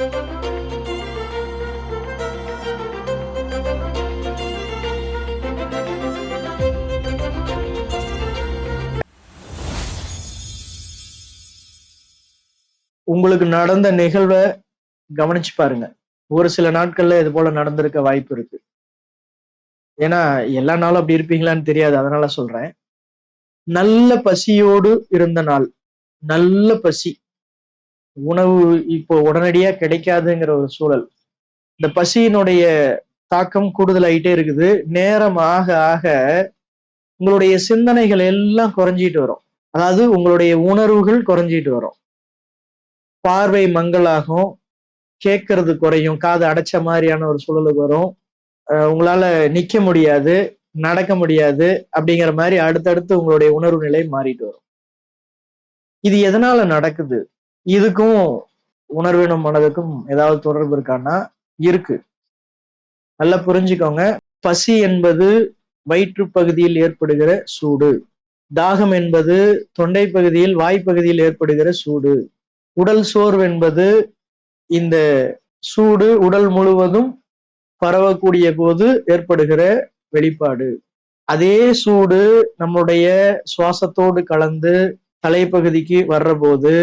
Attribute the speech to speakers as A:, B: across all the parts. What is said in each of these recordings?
A: உங்களுக்கு நடந்த நிகழ்வை கவனிச்சு பாருங்க. ஒரு சில நாட்கள்ல இது போல நடந்திருக்க வாய்ப்பு இருக்கு. ஏன்னா எல்லா நாளும் அப்படி இருப்பீங்களான்னு தெரியாது. அதனால சொல்றேன். நல்ல பசியோடு இருந்த நாள். நல்ல பசி. உணவு இப்போ உடனடியா கிடைக்காதுங்கிற ஒரு சூழல். இந்த பசியினுடைய தாக்கம் கூடுதலாயிட்டே இருக்குது. நேரம் ஆக ஆக உங்களுடைய சிந்தனைகள் எல்லாம் குறைஞ்சிட்டு வரும். அதாவது உங்களுடைய உணர்வுகள் குறைஞ்சிட்டு வரும். பார்வை மங்கலாகும். கேட்கறது குறையும். காது அடைச்ச மாதிரியான ஒரு சூழலுக்கு வரும். உங்களால நிக்க முடியாது நடக்க முடியாது அப்படிங்கிற மாதிரி அடுத்தடுத்து உங்களுடைய உணர்வு நிலை மாறிட்டு வரும். இது எதனால நடக்குது? இதுக்கும் உணர்வினம் மனதுக்கும் ஏதாவது தொடர்பு இருக்கான்னா இருக்கு. நல்லா புரிஞ்சுக்கோங்க. பசி என்பது வயிற்று பகுதியில் ஏற்படுகிற சூடு. தாகம் என்பது தொண்டை பகுதியில் வாய்ப்பகுதியில் ஏற்படுகிற சூடு. உடல் சோர்வு என்பது இந்த சூடு உடல் முழுவதும் பரவக்கூடிய போது ஏற்படுகிற வெளிப்பாடு. அதே சூடு நம்முடைய சுவாசத்தோடு கலந்து தலைப்பகுதிக்கு வர்ற போது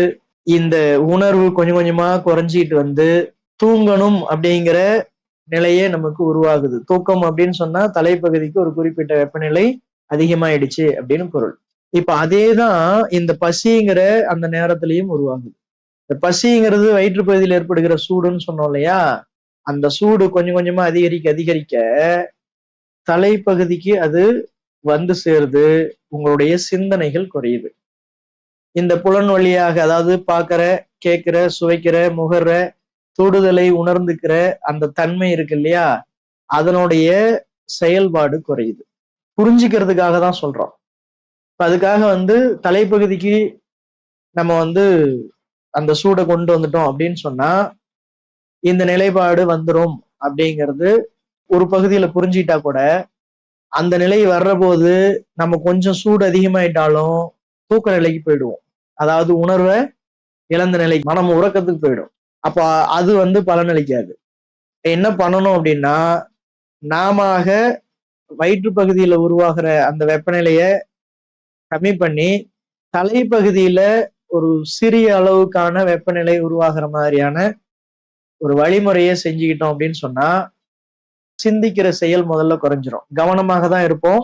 A: இந்த உணர்வு கொஞ்சம் கொஞ்சமா குறைஞ்சிட்டு வந்து தூங்கணும் அப்படிங்கிற நிலையே நமக்கு உருவாகுது. தூக்கம் அப்படின்னு சொன்னா தலைப்பகுதிக்கு ஒரு குறிப்பிட்ட வெப்பநிலை அதிகமாயிடுச்சு அப்படின்னு பொருள். இப்ப அதேதான் இந்த பசிங்கிற அந்த நேரத்திலையும் உருவாகுது. இந்த பசிங்கிறது வயிற்று பகுதியில் ஏற்படுகிற சூடுன்னு சொன்னோம் இல்லையா? அந்த சூடு கொஞ்சம் கொஞ்சமா அதிகரிக்க அதிகரிக்க தலைப்பகுதிக்கு அது வந்து சேருது. உங்களுடைய சிந்தனைகள் குறையுது. இந்த புலன் வழியாக அதாவது பார்க்கிற கேட்கிற சுவைக்கிற முகர்ற தொடுதலை உணர்ந்துக்கிற அந்த தன்மை இருக்கு இல்லையா? அதனுடைய செயல்பாடு குறையுது. புரிஞ்சுக்கிறதுக்காக தான் சொல்றோம். இப்ப அதுக்காக வந்து தலைப்பகுதிக்கு நம்ம வந்து அந்த சூடை கொண்டு வந்துட்டோம் அப்படின்னு சொன்னா இந்த நிலைப்பாடு வந்துடும் அப்படிங்கிறது ஒரு பகுதியில புரிஞ்சிட்டா கூட அந்த நிலை வர்ற போது நம்ம கொஞ்சம் சூடு அதிகமாயிட்டாலும் தூக்க நிலைக்கு போயிடுவோம். அதாவது உணர்வை இழந்த நிலை மனம் உறக்கத்துக்கு போயிடும். அப்போ அது வந்து பலனளிக்காது. என்ன பண்ணணும் அப்படின்னா நாம வயிற்று பகுதியில உருவாகிற அந்த வெப்பநிலைய கம்மி பண்ணி தலைப்பகுதியில ஒரு சிறிய அளவுக்கான வெப்பநிலை உருவாகிற மாதிரியான ஒரு வழிமுறையை செஞ்சுக்கிட்டோம் அப்படின்னு சொன்னா சிந்திக்கிற செயல் முதல்ல குறைஞ்சிரும். கவனமாக தான் இருப்போம்.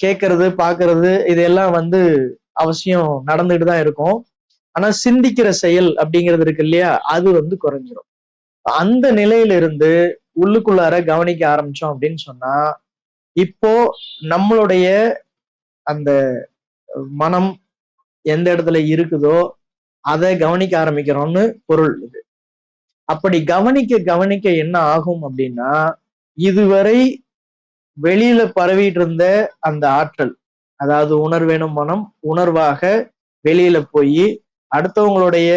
A: கேட்கறது பார்க்கறது இதெல்லாம் வந்து அவசியம் நடந்துட்டு தான் இருக்கும். ஆனா சிந்திக்கிற செயல் அப்படிங்கிறது இருக்கு இல்லையா? அது வந்து குறைஞ்சிரும். அந்த நிலையில இருந்து உள்ளுக்குள்ளார கவனிக்க ஆரம்பிச்சோம் அப்படின்னு சொன்னா இப்போ நம்மளுடைய அந்த மனம் எந்த இடத்துல இருக்குதோ அதை கவனிக்க ஆரம்பிக்கிறோம்னு பொருள் இது. அப்படி கவனிக்க கவனிக்க என்ன ஆகும் அப்படின்னா இதுவரை வெளியில பரவிட்டு இருந்த அந்த ஆற்றல் அதாவது உணர்வேணும் மனம் உணர்வாக வெளியில போய் அடுத்தவங்களுடைய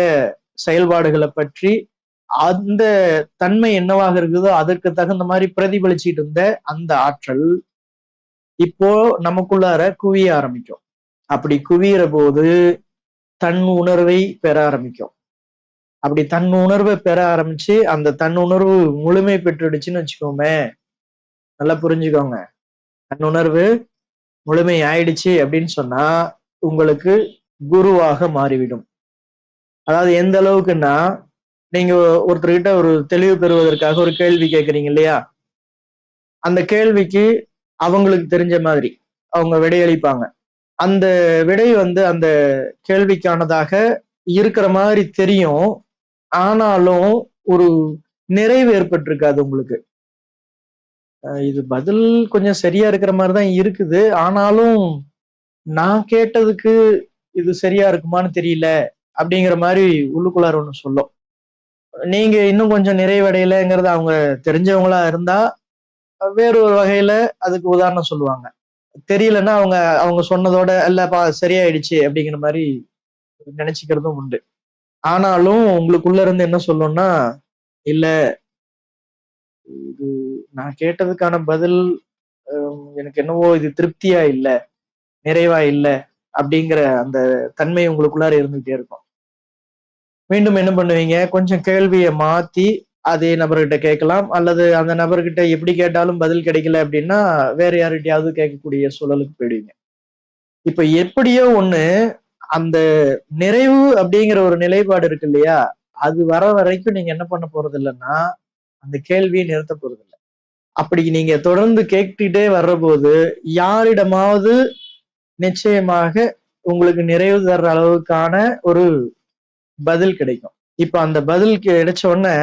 A: செயல்பாடுகளை பற்றி அந்த தன்மை என்னவாக இருக்குதோ அதற்கு தகுந்த மாதிரி பிரதிபலிச்சிட்டு இருந்த அந்த ஆற்றல் இப்போ நமக்குள்ளார குவிய ஆரம்பிக்கும். அப்படி குவியிற போது தன் உணர்வை பெற ஆரம்பிக்கும். அப்படி தன் உணர்வை பெற ஆரம்பிச்சு அந்த தன் உணர்வு முழுமை பெற்றுடுச்சுன்னு வச்சுக்கோமே நல்லா புரிஞ்சுக்கோங்க. தன் உணர்வு முழுமை ஆயிடுச்சு அப்படின்னு சொன்னா உங்களுக்கு குருவாக மாறிவிடும். அதாவது எந்த அளவுக்குன்னா நீங்க ஒருத்தர்கிட்ட ஒரு தெளிவு பெறுவதற்காக ஒரு கேள்வி கேட்குறீங்க இல்லையா? அந்த கேள்விக்கு அவங்களுக்கு தெரிஞ்ச மாதிரி அவங்க விடையளிப்பாங்க. அந்த விடை வந்து அந்த கேள்விக்கானதாக இருக்கிற மாதிரி தெரியும். ஆனாலும் ஒரு நிறைவு ஏற்பட்டிருக்காது உங்களுக்கு. இது பதில் கொஞ்சம் சரியா இருக்கிற மாதிரி தான் இருக்குது. ஆனாலும் நான் கேட்டதுக்கு இது சரியா இருக்குமான்னு தெரியல அப்படிங்கிற மாதிரி உள்ளுக்குள்ளார ஒன்று சொல்லும். நீங்க இன்னும் கொஞ்சம் நிறைவடையலைங்கிறது அவங்க தெரிஞ்சவங்களா இருந்தா வேறு ஒரு வகையில அதுக்கு உதாரணம் சொல்லுவாங்க. தெரியலன்னா அவங்க அவங்க சொன்னதோட இல்லப்பா சரியாயிடுச்சு அப்படிங்கிற மாதிரி நினைச்சுக்கிறதும் உண்டு. ஆனாலும் உங்களுக்குள்ள இருந்து என்ன சொல்லணும்னா இல்ல இது நான் கேட்டதுக்கான பதில் எனக்கு என்னவோ இது திருப்தியா இல்ல நிறைவா இல்ல அப்படிங்கிற அந்த தன்மை உங்களுக்குள்ளார இருந்துகிட்டே இருக்கும். மீண்டும் என்ன பண்ணுவீங்க? கொஞ்சம் கேள்வியை மாத்தி அதே நபர்கிட்ட கேட்கலாம். அல்லது அந்த நபர்கிட்ட எப்படி கேட்டாலும் பதில் கிடைக்கல அப்படின்னா வேற யார்கிட்டயாவது கேட்கக்கூடிய சூழலுக்கு போயிடுவீங்க. இப்ப எப்படியோ ஒண்ணு அந்த நிறைவு அப்படிங்கிற ஒரு நிலைப்பாடு இருக்கு இல்லையா? அது வர வரைக்கும் நீங்க என்ன பண்ண போறது இல்லைன்னா அந்த கேள்வியை நிறுத்த போறது இல்லை. அப்படி நீங்க தொடர்ந்து கேட்டுட்டே வர்றபோது யாரிடமாவது நிச்சயமாக உங்களுக்கு நிறைவு தர்ற அளவுக்கான ஒரு பதில் கிடைக்கும். இப்ப அந்த பதில் கிடைச்ச உடனே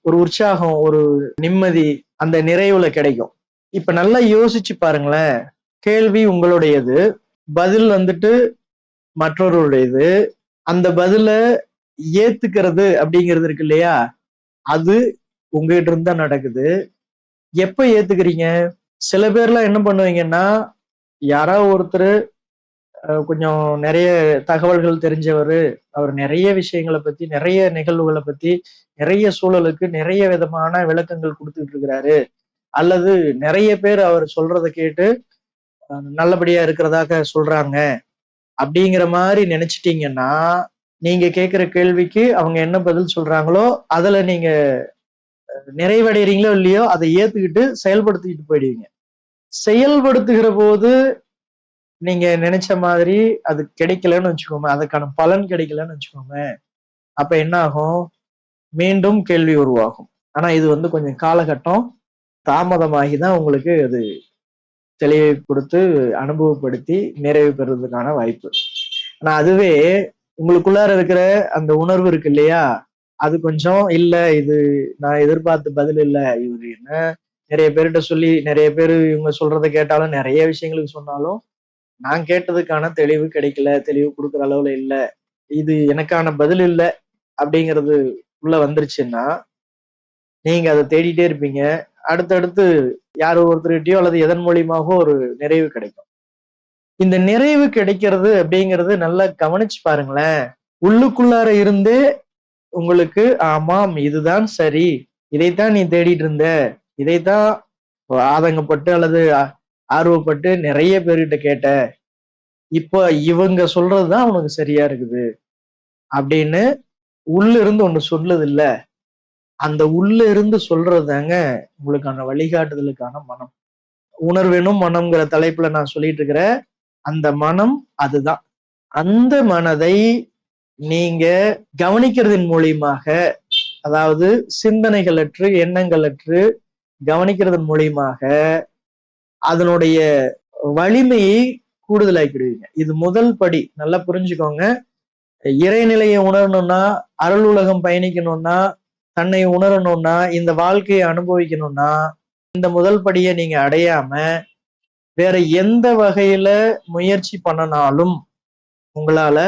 A: ஒரு உற்சாகம் ஒரு நிம்மதி அந்த நிறைவுல கிடைக்கும். இப்ப நல்லா யோசிச்சு பாருங்களேன். கேள்வி உங்களுடையது பதில் வந்துட்டு மற்றொருடையது அந்த பதில ஏத்துக்கிறது அப்படிங்கிறது இருக்கு இல்லையா? அது உங்ககிட்ட இருந்து தான் நடக்குது. எப்ப ஏத்துக்கிறீங்க? சில பேர்லாம் என்ன பண்ணுவீங்கன்னா யாராவது ஒருத்தர் கொஞ்சம் நிறைய தகவல்கள் தெரிஞ்சவர் அவர் நிறைய விஷயங்களை பத்தி நிறைய நிகழ்வுகளை பத்தி நிறைய சூழலுக்கு நிறைய விதமான விளக்கங்கள் கொடுத்துட்டு இருக்கிறாரு. அல்லது நிறைய பேர் அவர் சொல்றதை கேட்டு நல்லபடியா இருக்கிறதாக சொல்றாங்க. அப்படிங்கிற மாதிரி நினைச்சிட்டீங்கன்னா நீங்க கேட்கிற கேள்விக்கு அவங்க என்ன பதில் சொல்றாங்களோ அதுல நீங்க நிறைவடைறீங்களோ இல்லையோ அதை ஏத்துக்கிட்டு செயல்படுத்திக்கிட்டு போயிடுவீங்க. செயல்படுத்துகிற போது நீங்க நினைச்ச மாதிரி அது கிடைக்கலன்னு வச்சுக்கோங்க. அதுக்கான பலன் கிடைக்கலன்னு வச்சுக்கோங்க. அப்ப என்ன ஆகும் மீண்டும் கேள்வி உருவாகும். ஆனா இது வந்து கொஞ்சம் காலகட்டம். தாமதமாகி தான் உங்களுக்கு அது தெளிவை கொடுத்து அனுபவப்படுத்தி நிறைவு பெறுவதற்கான வாய்ப்பு. ஆனா அதுவே உங்களுக்குள்ளார இருக்கிற அந்த உணர்வு இருக்கு இல்லையா? அது கொஞ்சம் இல்ல இது நான் எதிர்பார்த்த பதில் இல்ல. இவரு என்ன நிறைய பேர்கிட்ட சொல்லி நிறைய பேர் இவங்க சொல்றதை கேட்டாலும் நிறைய விஷயங்களுக்கு சொன்னாலும் நான் கேட்டதுக்கான தெளிவு கிடைக்கல தெளிவு கொடுக்குற அளவுல இல்ல. இது எனக்கான பதில் இல்ல அப்படிங்கிறது உள்ள வந்துருச்சுன்னா நீங்க அதை தேடிட்டே இருப்பீங்க. அடுத்தடுத்து யார் ஒருத்தர்கிட்டயோ அல்லது எதன் மூலியமாகவோ ஒரு நிறைவு கிடைக்கும். இந்த நிறைவு கிடைக்கிறது அப்படிங்கிறது நல்லா கவனிச்சு பாருங்களேன். உள்ளுக்குள்ளார இருந்தே உங்களுக்கு ஆமாம் இதுதான் சரி. இதைத்தான் நீ தேடிட்டு இருந்த. இதைத்தான் ஆதங்கப்பட்டு அல்லது ஆர்வப்பட்டு நிறைய பேர்கிட்ட கேட்ட. இப்ப இவங்க சொல்றதுதான் உனக்கு சரியா இருக்குது. அப்படின்னு உள்ள இருந்து ஒண்ணு சொல்லுது இல்ல அந்த உள்ள இருந்து சொல்றதுதாங்க உங்களுக்கான வழிகாட்டுதலுக்கான மனம். உணர்வேணும் மனம்ங்கிற தலைப்புல நான் சொல்லிட்டு இருக்கிற அந்த மனம் அதுதான். அந்த மனதை நீங்க கவனிக்கிறதன் மூலியமாக அதாவது சிந்தனைகளற்று எண்ணங்களற்று கவனிக்கிறதன் மூலியமாக அதனுடைய வலிமையை கூடுதலாக்கிடுவீங்க. இது முதல் படி. நல்லா புரிஞ்சுக்கோங்க. இறைநிலையை உணரணும்னா அருள் உலகம் பயணிக்கணும்னா தன்னை உணரணும்னா இந்த வாழ்க்கையை அனுபவிக்கணும்னா இந்த முதல் படியை நீங்க அடையாம வேற எந்த வகையில முயற்சி பண்ணனாலும் உங்களால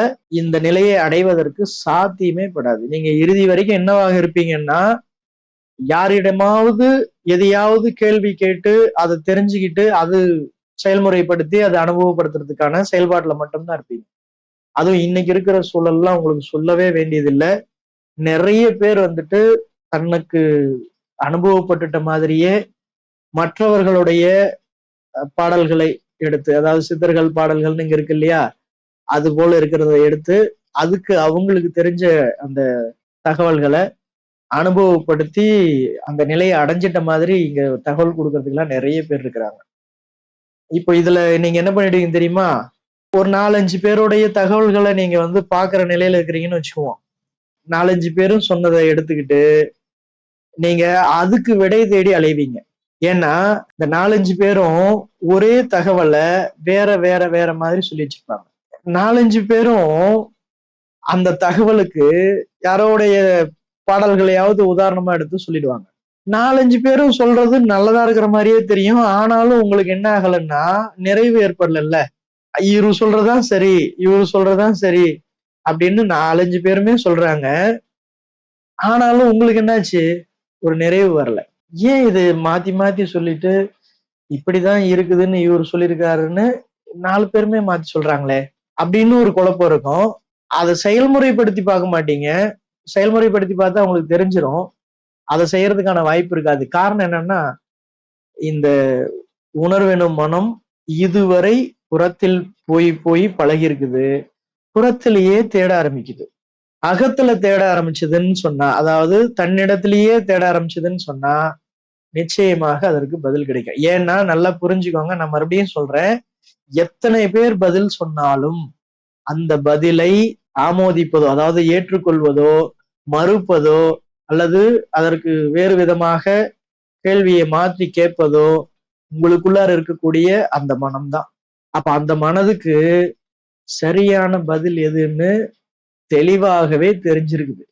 A: இந்த நிலையை அடைவதற்கு சாத்தியமே படாது. நீங்க இறுதி வரைக்கும் என்னவாக இருப்பீங்கன்னா யாரிடமாவது எதையாவது கேள்வி கேட்டு அதை தெரிஞ்சுக்கிட்டு அது செயல்முறைப்படுத்தி அதை அனுபவப்படுத்துறதுக்கான செயல்பாட்டுல மட்டும்தான் இருப்பீங்க. அதுவும் இன்னைக்கு இருக்கிற சூழல்லாம் உங்களுக்கு சொல்லவே வேண்டியதில்லை. நிறைய பேர் வந்துட்டு தனக்கு அனுபவப்பட்டுட்ட மாதிரியே மற்றவர்களுடைய பாடல்களை எடுத்து அதாவது சித்தர்கள் பாடல்கள்னு இங்க இருக்கு இல்லையா? அது போல இருக்கிறத எடுத்து அதுக்கு அவங்களுக்கு தெரிஞ்ச அந்த தகவல்களை அனுபவப்படுத்தி அந்த நிலையை அடைஞ்சிட்ட மாதிரி இங்க தகவல் கொடுக்கறதுக்கெல்லாம் நிறைய பேர் இருக்கிறாங்க. இப்போ இதுல நீங்க என்ன பண்ணிடுவீங்க தெரியுமா? ஒரு நாலஞ்சு பேருடைய தகவல்களை நீங்க வந்து பாக்குற நிலையில இருக்கிறீங்கன்னு வச்சுக்குவோம். நாலஞ்சு பேரும் சொன்னதை எடுத்துக்கிட்டு நீங்க அதுக்கு விடை தேடி அலைவீங்க. ஏன்னா இந்த நாலஞ்சு பேரும் ஒரே தகவலை வேற வேற வேற மாதிரி சொல்லி வச்சிருப்பாங்க. நாலஞ்சு பேரும் அந்த தகவலுக்கு யாரோடைய பாடல்களையாவது உதாரணமா எடுத்து சொல்லிடுவாங்க. நாலஞ்சு பேரும் சொல்றது நல்லதா இருக்கிற மாதிரியே தெரியும். ஆனாலும் உங்களுக்கு என்ன ஆகலைன்னா நிறைவு ஏற்படல இவரு சொல்றதுதான் சரி இவரு சொல்றதுதான் சரி அப்படின்னு நாலஞ்சு பேருமே சொல்றாங்க. ஆனாலும் உங்களுக்கு என்னாச்சு? ஒரு நிறைவு வரல. ஏன் இது மாத்தி மாத்தி சொல்லிட்டு இப்படிதான் இருக்குதுன்னு இவர் சொல்லியிருக்காருன்னு நாலு பேருமே மாத்தி சொல்றாங்களே? அப்படின்னு ஒரு குழப்பம் இருக்கும். அதை செயல்முறைப்படுத்தி பார்க்க மாட்டீங்க. செயல்முறைப்படுத்தி பார்த்தா அவங்களுக்கு தெரிஞ்சிடும் அதை செய்யறதுக்கான வாய்ப்பு இருக்காது. காரணம் என்னன்னா இந்த உணர்வெனும் மனம் இதுவரை புறத்தில் போய் போய் பழகி இருக்குது புறத்திலேயே தேட ஆரம்பிக்குது. அகத்துல தேட ஆரம்பிச்சதுன்னு சொன்னா அதாவது தன்னிடத்திலேயே தேட ஆரம்பிச்சதுன்னு சொன்னா நிச்சயமாக அதற்கு பதில் கிடைக்கும். ஏன்னா நல்லா புரிஞ்சுக்கோங்க. நான் மறுபடியும் சொல்றேன். எத்தனை பேர் பதில் சொன்னாலும் அந்த பதிலை ஆமோதிப்பதோ அதாவது ஏற்றுக்கொள்வதோ மறுப்பதோ அல்லது அதற்கு வேறு விதமாக கேள்வியை மாற்றி கேட்பதோ உங்களுக்குள்ளார இருக்கக்கூடிய அந்த மனம்தான். அப்ப அந்த மனதுக்கு சரியான பதில் எதுன்னு தெளிவாகவே தெரிஞ்சிருக்குது.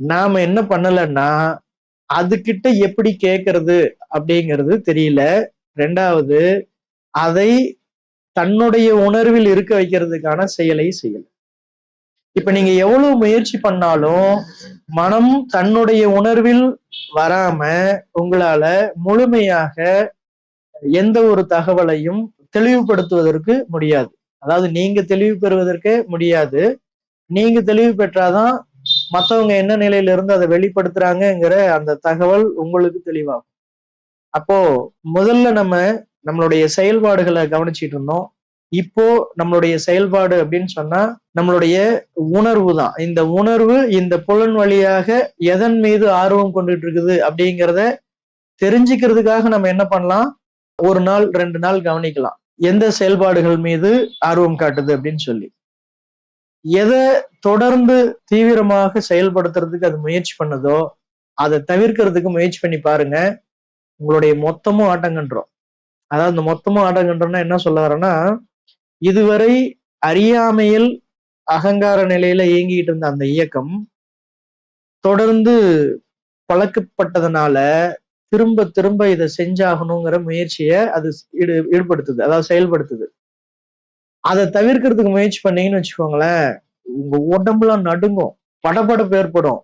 A: நாம என்ன பண்ணலன்னா அதுகிட்ட எப்படி கேட்கறது அப்படிங்கிறது தெரியல. ரெண்டாவது அதை தன்னுடைய உணர்வில் இருக்க வைக்கிறதுக்கான செயலை செய்யல. இப்ப நீங்க எவ்வளவு முயற்சி பண்ணாலும் மனம் தன்னுடைய உணர்வில் வராம உங்களால முழுமையாக எந்த ஒரு தகவலையும் தெளிவுபடுத்துவதற்கு முடியாது. அதாவது நீங்க தெளிவு பெறுவதற்கே முடியாது. நீங்க தெளிவு பெற்றாதான் மத்தவங்க என்ன நிலையில இருந்து அதை வெளிப்படுத்துறாங்கங்கிற அந்த தகவல் உங்களுக்கு தெளிவாகும். அப்போ முதல்ல நம்ம நம்மளுடைய செயல்பாடுகளை கவனிச்சிட்டு இருந்தோம். இப்போ நம்மளுடைய செயல்பாடு அப்படின்னு சொன்னா நம்மளுடைய உணர்வு தான். இந்த உணர்வு இந்த புலன் வழியாக எதன் மீது ஆர்வம் கொண்டுட்டு இருக்குது அப்படிங்கிறத தெரிஞ்சுக்கிறதுக்காக நம்ம என்ன பண்ணலாம்? ஒரு நாள் ரெண்டு நாள் கவனிக்கலாம். எந்த செயல்பாடுகள் மீது ஆர்வம் காட்டுது அப்படின்னு சொல்லி. எதை தொடர்ந்து தீவிரமாக செயல்படுத்துறதுக்கு அது முயற்சி பண்ணுதோ அதை தவிர்க்கிறதுக்கு முயற்சி பண்ணி பாருங்க. உங்களுடைய மொத்தமும் ஆட்டங்கன்றோம். அதாவது இந்த மொத்தமும் ஆட்டங்கன்றோம்னா என்ன சொல்ல வரேன்னா இதுவரை அறியாமையில் அகங்கார நிலையில இயங்கிட்டு இருந்த அந்த இயக்கம் தொடர்ந்து பழக்கப்பட்டதுனால திரும்ப திரும்ப இதை செஞ்சாகணுங்கிற முயற்சியை அது ஈடுபடுத்துது அதாவது செயல்படுத்துது. அதை தவிர்க்கிறதுக்கு முயற்சி பண்ணீங்கன்னு வச்சுக்கோங்களேன் உங்க உடம்புலாம் நடுங்கும் படபடப்பு ஏற்படும்.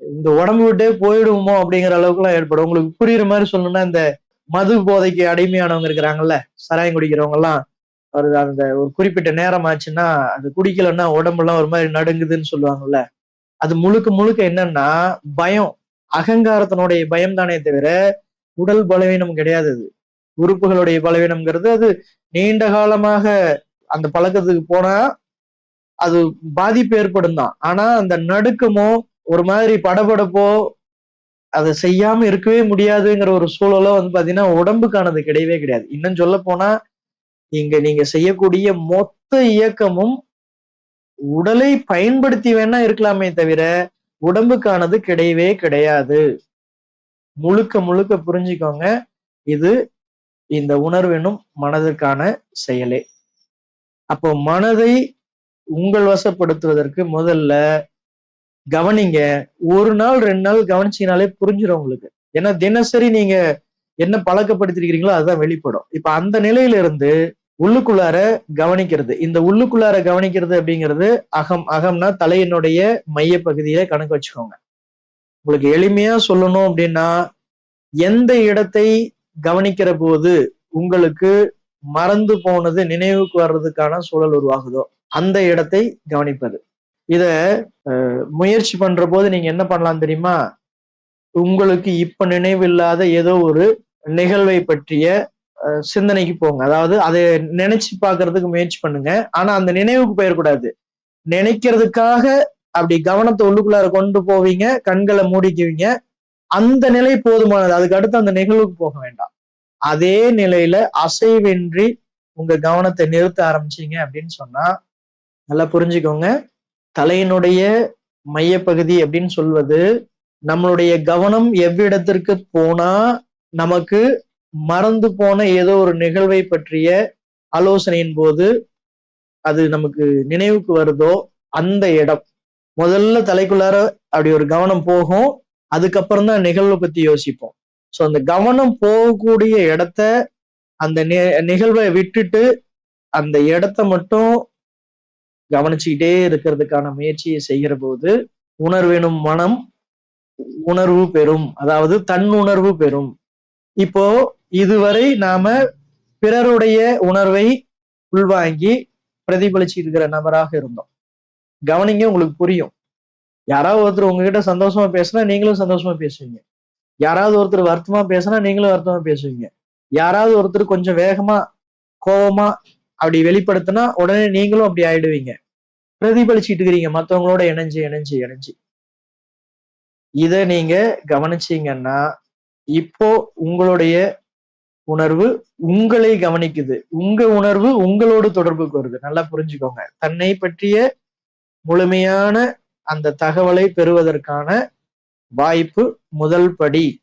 A: இந்த உடம்பு விட்டே போயிடுவோமோ அப்படிங்கிற அளவுக்கு எல்லாம் ஏற்படும். உங்களுக்கு புரியுற மாதிரி சொல்லணும்னா இந்த மது போதைக்கு அடிமையானவங்க இருக்கிறாங்கல்ல சராயம் குடிக்கிறவங்க எல்லாம் ஒரு அந்த ஒரு குறிப்பிட்ட நேரம் ஆச்சுன்னா அது குடிக்கலன்னா உடம்பெல்லாம் ஒரு மாதிரி நடுங்குதுன்னு சொல்லுவாங்கல்ல. அது முழுக்க முழுக்க என்னன்னா பயம். அகங்காரத்தினுடைய பயம் தானே தவிர உடல் பலவீனம் கிடையாது அது. உறுப்புகளுடைய பலவீனம்ங்கிறது அது நீண்ட காலமாக அந்த பழக்கத்துக்கு போனா அது பாதிப்பு ஏற்படும் தான் ஆனா அந்த நடுக்கமோ ஒரு மாதிரி படபடப்போ அதை செய்யாம இருக்கவே முடியாதுங்கிற ஒரு சூழலோ வந்து பாத்தீங்கன்னா உடம்புக்கானது கிடையவே கிடையாது. இன்னும் சொல்ல போனா இங்க நீங்க செய்யக்கூடிய மொத்த இயக்கமும் உடலை பயன்படுத்தி வேணா இருக்கலாமே தவிர உடம்புக்கானது கிடையவே கிடையாது. முழுக்க முழுக்க புரிஞ்சுக்கோங்க. இது இந்த உணர்வெனும் மனதிற்கான செயலே. அப்போ மனதை உங்கள் வசப்படுத்துவதற்கு முதல்ல கவனிங்க. ஒரு நாள் ரெண்டு நாள் கவனிச்சீங்கனாலே புரிஞ்சிடும் உங்களுக்கு. ஏன்னா தினசரி நீங்க என்ன பழக்கப்படுத்திருக்கிறீங்களோ அதுதான் வெளிப்படும். இப்ப அந்த நிலையில இருந்து உள்ளுக்குள்ளார கவனிக்கிறது. இந்த உள்ளுக்குள்ளார கவனிக்கிறது அப்படிங்கிறது அகம் அகம்னா தலையினுடைய மைய பகுதியில கணக்கு வச்சுக்கோங்க. உங்களுக்கு எளிமையா சொல்லணும் அப்படின்னா எந்த இடத்தை கவனிக்கிற போது உங்களுக்கு மறந்து போனது நினைவுக்கு வர்றதுக்கான சூழல் உருவாகுதோ அந்த இடத்தை கவனிப்பது. இத முயற்சி பண்ற போது நீங்க என்ன பண்ணலாம் தெரியுமா? உங்களுக்கு இப்ப நினைவில்லாத ஏதோ ஒரு நிகழ்வை பற்றிய சிந்தனைக்கு போங்க. அதாவது அதை நினைச்சு பாக்குறதுக்கு முயற்சி பண்ணுங்க. ஆனா அந்த நினைவுக்கு போயிடக்கூடாது நினைக்கிறதுக்காக அப்படி கவனத்தை உள்ளுக்குள்ளார கொண்டு போவீங்க கண்களை மூடிக்குவீங்க. அந்த நிலை போதுமானது. அதுக்கு அடுத்து அந்த நிகழ்வுக்கு போக வேண்டாம். அதே நிலையில அசைவின்றி உங்க கவனத்தை நிறுத்த ஆரம்பிச்சீங்க அப்படின்னு சொன்னா நல்லா புரிஞ்சுக்கோங்க. தலையினுடைய மையப்பகுதி அப்படின்னு சொல்வது நம்மளுடைய கவனம் எவ்விடத்திற்கு போனா நமக்கு மறந்து போன ஏதோ ஒரு நிகழ்வை பற்றிய ஆலோசனையின் போது அது நமக்கு நினைவுக்கு வருதோ அந்த இடம். முதல்ல தலைக்குள்ளார அப்படி ஒரு கவனம் போகும். அதுக்கப்புறம் தான் நிகழ்வை பத்தி யோசிப்போம். ஸோ அந்த கவனம் போகக்கூடிய இடத்த அந்த நிகழ்வை விட்டுட்டு அந்த இடத்த மட்டும் கவனிச்சுக்கிட்டே இருக்கிறதுக்கான முயற்சியை செய்கிற போது உணர்வெனும் மனம் உணர்வு பெறும். அதாவது தன் உணர்வு பெறும். இப்போ இதுவரை நாம பிறருடைய உணர்வை உள்வாங்கி பிரதிபலிச்சு இருக்கிற நபராக இருந்தோம். கவனிங்க உங்களுக்கு புரியும். யாராவது ஒருத்தர் உங்ககிட்ட சந்தோஷமா பேசினா நீங்களும் சந்தோஷமா பேசுவீங்க. யாராவது ஒருத்தர் வருத்தமா பேசினா நீங்களும் வருத்தமா பேசுவீங்க. யாராவது ஒருத்தர் கொஞ்சம் வேகமா கோபமா அப்படி வெளிப்படுத்தினா உடனே நீங்களும் அப்படி ஆயிடுவீங்க. பிரதிபலிச்சிட்டு இருக்கிறீங்க. மத்தவங்களோட இணைஞ்சு இணைஞ்சு இணைஞ்சு. இதை நீங்க கவனிச்சீங்கன்னா இப்போ உங்களுடைய உணர்வு உங்களை கவனிக்குது. உங்க உணர்வு உங்களோடு தொடர்புக்கு வருது. நல்லா புரிஞ்சுக்கோங்க. தன்னை பற்றிய முழுமையான அந்த தகவலை பெறுவதற்கான வாய்ப்பு முதல் படி.